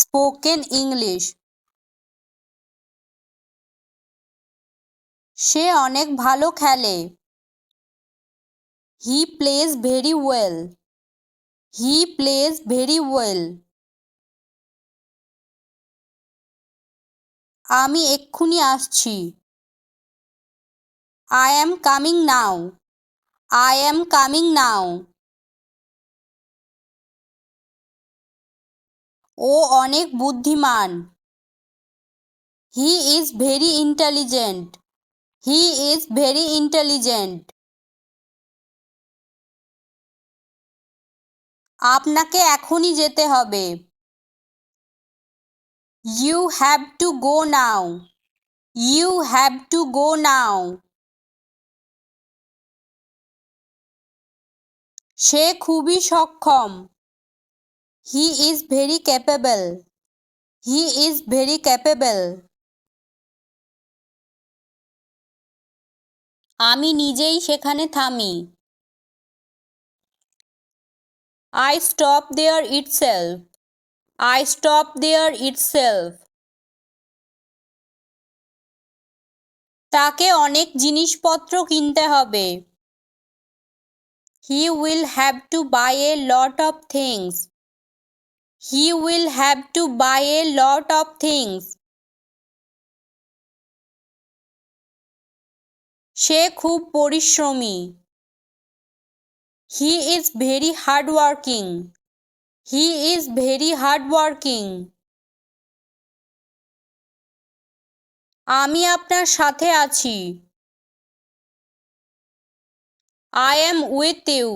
Spoken English. সে অনেক ভালো খেলে। He plays very well he plays very well আমি এক্ষুনি আসছি। I am coming now I am coming now ও অনেক বুদ্ধিমান। He is very intelligent he is very intelligent আপনাকে এখনই যেতে হবে। You have to go now you have to go now সে খুবই সক্ষম। He is very capable he is very capable আমি নিজেই সেখানে থামি। I stop there itself I stop there itself তাকে অনেক জিনিসপত্র কিনতে হবে। He will have to buy a lot of things he will have to buy a lot of things সে খুব পরিশ্রমী। He is very hard working he is very hard working আমি আপনার সাথে আছি। I am with you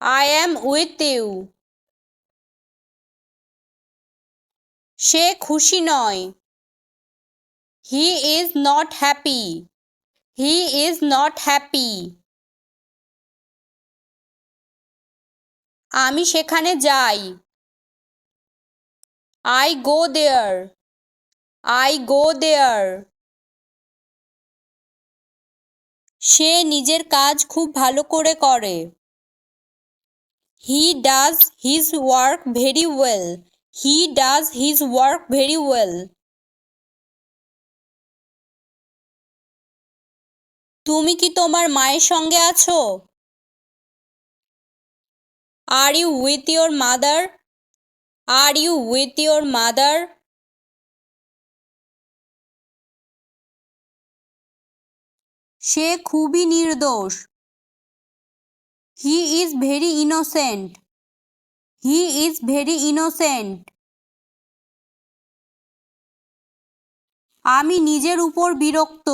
I am with you সে খুশি নয়। He is not happy he is not happy আমি সেখানে যাই। I go there I go দেয়ার সে নিজের কাজ খুব ভালো করে করে। He does his work very well he does his work very well তুমি কি তোমার মায়ের সঙ্গে আছো? Are you with your mother are you with your mother সে খুবই নির্দোষ। He is very innocent he is very innocent আমি নিজের উপর বিরক্ত।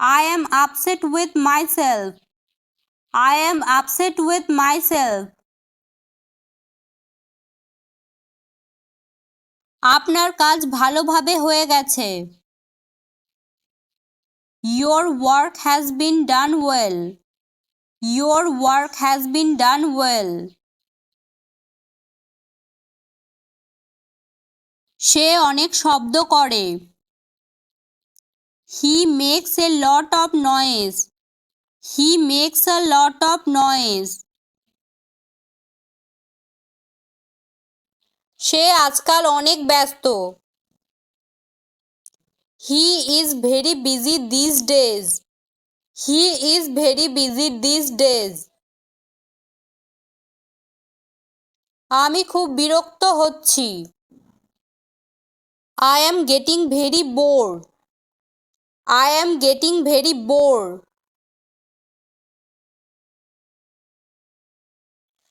I am upset with myself I am upset with myself আপনার কাজ ভালোভাবে হয়ে গেছে। Your work has been done well your work has been done well সে অনেক শব্দ করে। He makes a lot of noise he makes a lot of noise সে আজকাল অনেক ব্যস্ত। He is very busy this days he is very busy this days আমি খুব বিরক্ত হচ্ছি। I am getting very bore I am getting very bore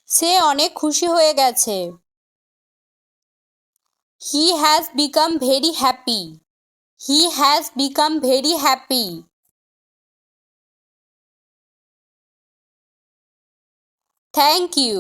সে অনেক খুশি হয়ে গেছে। He has become very happy he has become very happy thank you